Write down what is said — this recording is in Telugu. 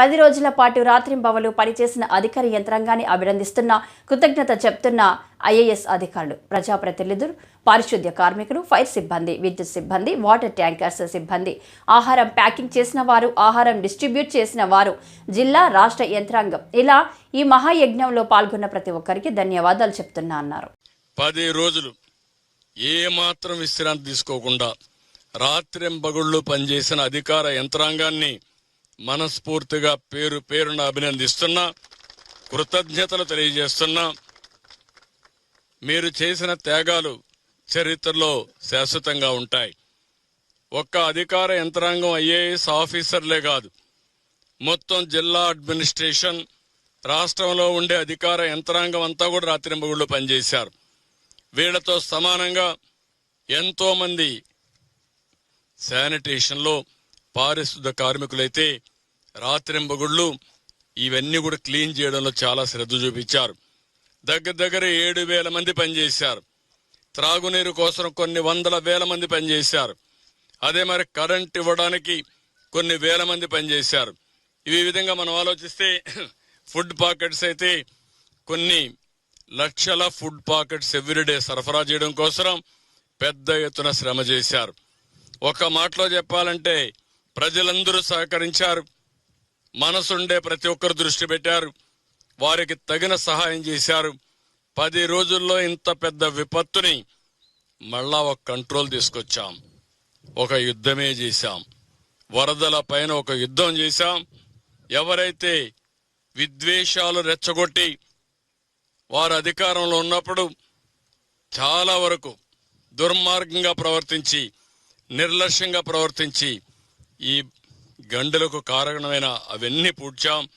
పది రోజుల పాటు రాత్రింబవలు పనిచేసిన అధికార యంత్రాంగాన్ని అభినందిస్తున్న కృతజ్ఞత చెప్తున్న ఐఏఎస్ అధికారులు. ప్రజాప్రతినిధులు పారిశుద్ధ్య కార్మికులు ఫైర్ సిబ్బంది విద్యుత్ సిబ్బంది వాటర్ ట్యాంకర్స్ సిబ్బంది. ఆహారం ప్యాకింగ్ చేసిన వారు ఆహారం డిస్ట్రిబ్యూట్ చేసిన వారు జిల్లా రాష్ట్ర యంత్రాంగం. ఇలా ఈ మహాయజ్ఞంలో పాల్గొన్న ప్రతి ఒక్కరికి ధన్యవాదాలు చెప్తున్నా అన్నారు. పది రోజులు ఏ మాత్రం విశ్రాంతి తీసుకోకుండా రాత్రింబగుళ్ళు పనిచేసిన అధికార యంత్రాంగాన్ని మనస్ఫూర్తిగా పేరు పేరున అభినందిస్తున్నా కృతజ్ఞతలు తెలియజేస్తున్నా. మీరు చేసిన త్యాగాలు చరిత్రలో శాశ్వతంగా ఉంటాయి. ఒక్క అధికార యంత్రాంగం ఐఏఎస్ ఆఫీసర్లే కాదు. మొత్తం జిల్లా అడ్మినిస్ట్రేషన్ రాష్ట్రంలో ఉండే అధికార యంత్రాంగం అంతా కూడా రాత్రింబగుళ్ళు పనిచేశారు. వీళ్ళతో సమానంగా ఎంతోమంది శానిటేషన్లో పారిశుద్ధ కార్మికులైతే రాత్రింబగుళ్ళు ఇవన్నీ కూడా క్లీన్ చేయడంలో చాలా శ్రద్ధ చూపించారు. దగ్గర దగ్గర ఏడు వేల మంది పనిచేశారు. త్రాగునీరు కోసం కొన్ని వందల వేల మంది పనిచేశారు. అదే మరి కరెంట్ ఇవ్వడానికి కొన్ని వేల మంది పనిచేశారు. ఈ విధంగా మనం ఆలోచిస్తే ఫుడ్ పాకెట్స్ అయితే కొన్ని లక్షల ఫుడ్ పాకెట్స్ ఎవ్రీడే సరఫరా చేయడం కోసం పెద్ద ఎత్తున శ్రమ చేశారు. ఒక మాటలో చెప్పాలంటే ప్రజలందరూ సహకరించారు. మనసుండే ప్రతి ఒక్కరు దృష్టి పెట్టారు. వారికి తగిన సహాయం చేశారు. పది రోజుల్లో ఇంత పెద్ద విపత్తుని మళ్ళా ఒక కంట్రోల్ తీసుకొచ్చాం. ఒక యుద్ధమే చేశాం. వరదల పైన ఒక యుద్ధం చేశాం. ఎవరైతే విద్వేషాలు రెచ్చగొట్టి వారు అధికారంలో ఉన్నప్పుడు చాలా వరకు దుర్మార్గంగా ప్రవర్తించి నిర్లక్ష్యంగా ప్రవర్తించి ఈ గండలకు కారణమైన అవన్నీ పూడ్చాం.